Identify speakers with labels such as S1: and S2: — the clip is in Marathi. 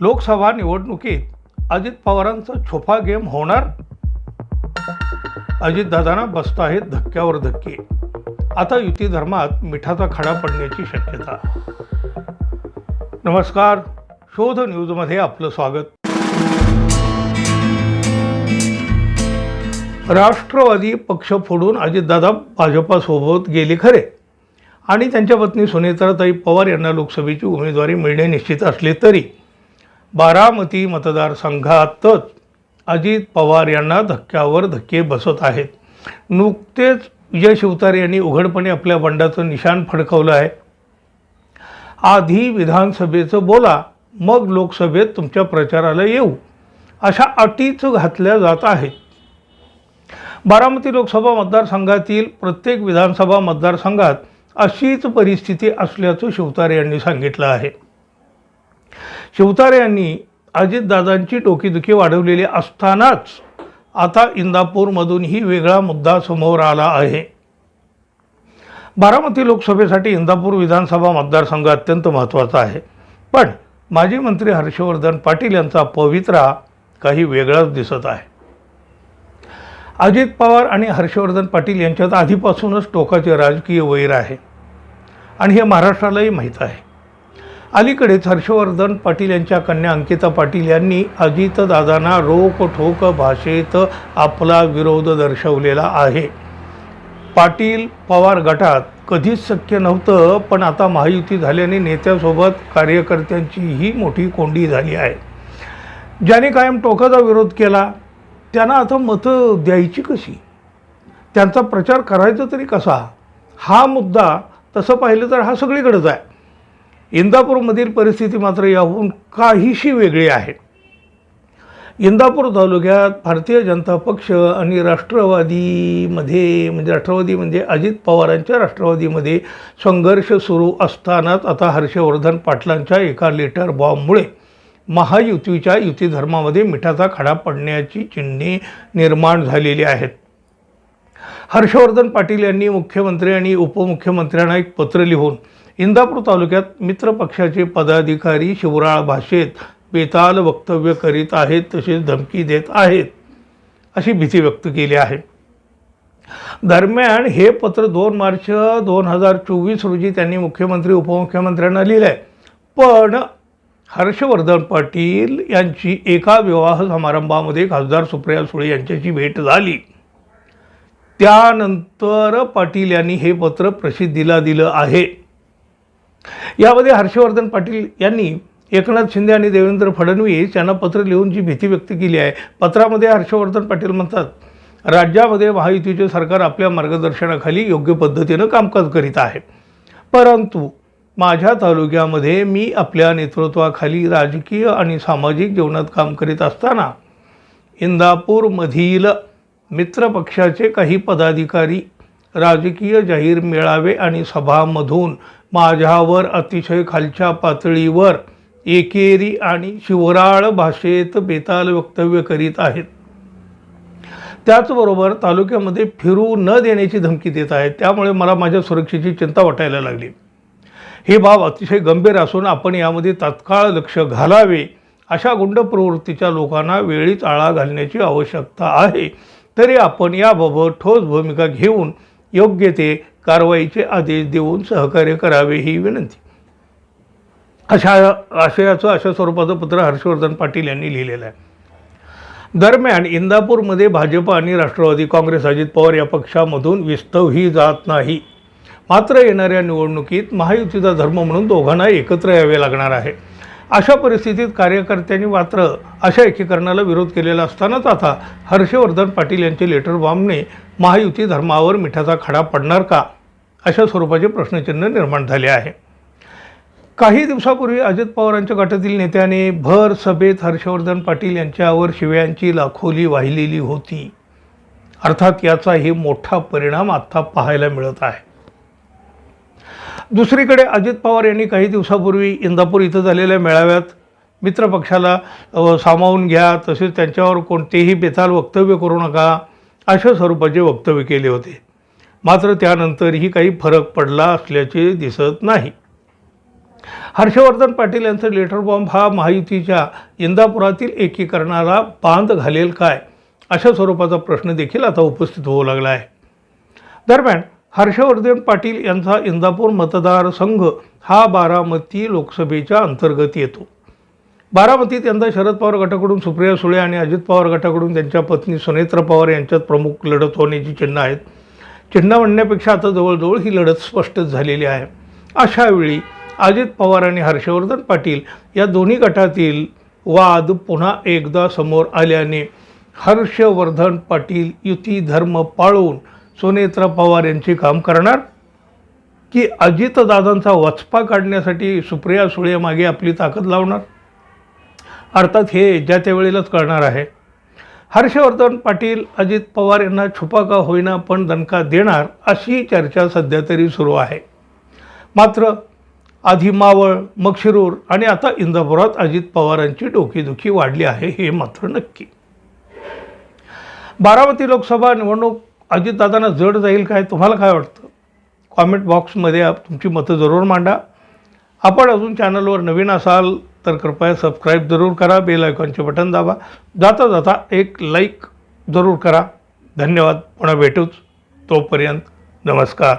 S1: लोकसभा निवडणुकीत अजित पवारांचा छोपा गेम होणार? अजितदादांना बसत आहेत धक्क्यावर धक्के. आता युती धर्मात मिठाचा खडा पडण्याची शक्यता. नमस्कार शोध न्यूजमध्ये आपलं स्वागत. राष्ट्रवादी पक्ष फोडून अजितदादा भाजपासोबत गेले खरे. आणि त्यांच्या पत्नी सुनेत्राताई पवार यांना लोकसभेची उमेदवारी मिळणे निश्चित असले तरी. बारामती मतदारसंघातच अजित पवार यांना धक्क्यावर धक्के बसत आहेत. नुकतेच विजय शिवतारे यांनी उघडपणे आपल्या बंडाचं निशाण फडकवलं आहे. आधी विधानसभेचं बोला मग लोकसभेत तुमच्या प्रचाराला येऊ अशा अटीच घातल्या जात आहेत. बारामती लोकसभा मतदारसंघातील प्रत्येक विधानसभा मतदारसंघात अशीच परिस्थिती असल्याचं शिवतारे यांनी सांगितलं आहे. शिवतारे यांनी अजितदादांची डोकेदुखी वाढवलेली असतानाच आता इंदापूरमधूनही वेगळा मुद्दा समोर आला आहे. बारामती लोकसभेसाठी इंदापूर विधानसभा मतदारसंघ अत्यंत महत्त्वाचा आहे. पण माजी मंत्री हर्षवर्धन पाटील यांचा पवित्रा काही वेगळाच दिसत आहे. अजित पवार आणि हर्षवर्धन पाटील यांच्यात आधीपासूनच टोकाचे राजकीय वैर आहे. आणि हे महाराष्ट्रालाही माहीत आहे. अलीकडेच हर्षवर्धन पाटील यांच्या कन्या अंकिता पाटील यांनी अजितदादांना रोक ठोक भाषेत आपला विरोध दर्शवलेला आहे. पाटील पवार गटात कधीच शक्य नव्हतं पण आता महायुती झाल्याने नेत्यासोबत कार्यकर्त्यांची ही मोठी कोंडी झाली आहे. ज्याने कायम टोकाचा विरोध केला त्यांना आता मतं द्यायची कशी? त्यांचा प्रचार करायचा तरी कसा? हा मुद्दा तसं पाहिलं तर हा सगळीकडेच आहे. इंदापूरमधील परिस्थिती मात्र याहून काहीशी वेगळी आहे. इंदापूर तालुक्यात भारतीय जनता पक्ष आणि राष्ट्रवादीमध्ये म्हणजे राष्ट्रवादी म्हणजे अजित पवारांच्या राष्ट्रवादीमध्ये संघर्ष सुरू असतानाच आता हर्षवर्धन पाटलांच्या एका लेटर बॉम्बमुळे महायुतीच्या युती धर्मामध्ये मिठाचा खडा पडण्याची चिन्हे निर्माण झालेली आहेत. हर्षवर्धन पाटील यांनी मुख्यमंत्री आणि उपमुख्यमंत्र्यांना एक पत्र लिहून इंदापूर तालुक्यात मित्र पक्षाचे पदाधिकारी शिवराळ भाषेत बेताल वक्तव्य करीत आहेत तसेच धमकी देत आहेत अशी भीती व्यक्त केली आहे. दरम्यान हे पत्र दोन मार्च दोन हजार चोवीस रोजी त्यांनी मुख्यमंत्री उपमुख्यमंत्र्यांना लिहिलं आहे पण हर्षवर्धन पाटील यांची एका विवाह समारंभामध्ये खासदार सुप्रिया सुळे यांच्याशी भेट झाली. त्यानंतर पाटील यांनी हे पत्र प्रसिद्धीला दिलं आहे. यामध्ये हर्षवर्धन पाटील यांनी एकनाथ शिंदे आणि देवेंद्र फडणवीस यांना पत्र लिहून जी भीती व्यक्त केली आहे पत्रामध्ये हर्षवर्धन पाटील म्हणतात राज्यामध्ये महायुतीचे सरकार आपल्या मार्गदर्शनाखाली योग्य पद्धतीनं कामकाज करीत आहे. परंतु माझ्या तालुक्यामध्ये मी आपल्या नेतृत्वाखाली राजकीय आणि सामाजिक जीवनात काम करीत असताना इंदापूरमधील मित्रपक्षाचे काही पदाधिकारी राजकीय जाहीर मेळावे आणि सभामधून माझ्यावर अतिशय खालच्या पातळीवर एकेरी आणि शिवराळ भाषेत बेताल वक्तव्य करीत आहेत. त्याचबरोबर तालुक्यामध्ये फिरू न देण्याची धमकी देत आहेत. त्यामुळे मला माझ्या सुरक्षेची चिंता वाटायला लागली. ही बाब अतिशय गंभीर असून आपण यामध्ये तात्काळ लक्ष घालावे अशा गुंड प्रवृत्तीच्या लोकांना वेळीच आळा घालण्याची आवश्यकता आहे. तरी आपण याबाबत ठोस भूमिका घेऊन योग्य ते कारवाईचे आदेश देऊन सहकार्य करावे ही विनंती. अशा आशयाचं अशा स्वरूपाचं पत्र हर्षवर्धन पाटील यांनी लिहिलेलं आहे. दरम्यान इंदापूरमध्ये भाजप आणि राष्ट्रवादी काँग्रेस अजित पवार या पक्षामधून विस्तवही जात नाही. मात्र येणाऱ्या निवडणुकीत महायुतीचा धर्म म्हणून दोघांना एकत्र यावे लागणार आहे. अशा परिस्थितीत कार्यकर्त्यांनी मात्र अशा एकीकरणाला विरोध केलेला असतानाच आता हर्षवर्धन पाटील यांचे लेटर बॉम्बने महायुती धर्मावर मिठाचा खडा पडणार का? अशा स्वरूपाचे प्रश्नचिन्ह निर्माण झाले आहे. काही दिवसापूर्वी अजित पवारांच्या गटातील नेत्याने भर सभेत हर्षवर्धन पाटील यांच्यावर शिव्यांची लाखोली वाहिलेली होती. अर्थात याचा हे मोठा परिणाम आत्ता पाहायला मिळत आहे. दुसरीकडे अजित पवार यांनी काही दिवसापूर्वी इंदापूर इथं झालेल्या मेळाव्यात मित्रपक्षाला सामावून घ्या तसेच त्यांच्यावर कोणतेही बेताल वक्तव्य करू नका अशा स्वरूपाचे वक्तव्य केले होते. मात्र त्यानंतरही काही फरक पडला असल्याचे दिसत नाही. हर्षवर्धन पाटील यांचं लेटर बॉम्ब हा महायुतीच्या इंदापुरातील एकीकरणाला बांध घालेल काय अशा स्वरूपाचा प्रश्न देखील आता उपस्थित होऊ लागला आहे. दरम्यान हर्षवर्धन पाटील यांचा इंदापूर मतदारसंघ हा बारामती लोकसभेच्या अंतर्गत येतो. बारामतीत यंदा शरद पवार गटाकडून सुप्रिया सुळे आणि अजित पवार गटाकडून त्यांच्या पत्नी सुनेत्र पवार यांच्यात प्रमुख लढत होण्याची चिन्ह आहेत. चिन्ह म्हणण्यापेक्षा आता जवळजवळ ही लढत स्पष्ट झालेली आहे. अशावेळी अजित पवार आणि हर्षवर्धन पाटील या दोन्ही गटातील वाद पुन्हा एकदा समोर आल्याने हर्षवर्धन पाटील युती धर्म पाळून सुनेत्रा पवार यांची काम करणार की अजितदादांचा वचपा काढण्यासाठी सुप्रिया सुळे मागे आपली ताकद लावणार? अर्थात हे ज्या त्या वेळेलाच कळणार आहे. हर्षवर्धन पाटील अजित पवार यांना छुपा का होईना पण दणका देणार अशी चर्चा सध्या तरी सुरू आहे. मात्र आधी मावळ मग शिरूर आणि आता इंदापुरात अजित पवारांची डोकेदुखी वाढली आहे हे मात्र नक्की. बारामती लोकसभा निवडणूक अजितदादांना जड जाईल काय? तुम्हाला काय वाटतं? कॉमेंट बॉक्समध्ये तुमची मतं जरूर मांडा. आपण अजून चॅनलवर नवीन असाल तर कृपया सबस्क्राईब जरूर करा. बेल आयकॉनचे बटन दाबा. जाता जाता एक लाईक जरूर करा. धन्यवाद. पुन्हा भेटूच. तोपर्यंत नमस्कार.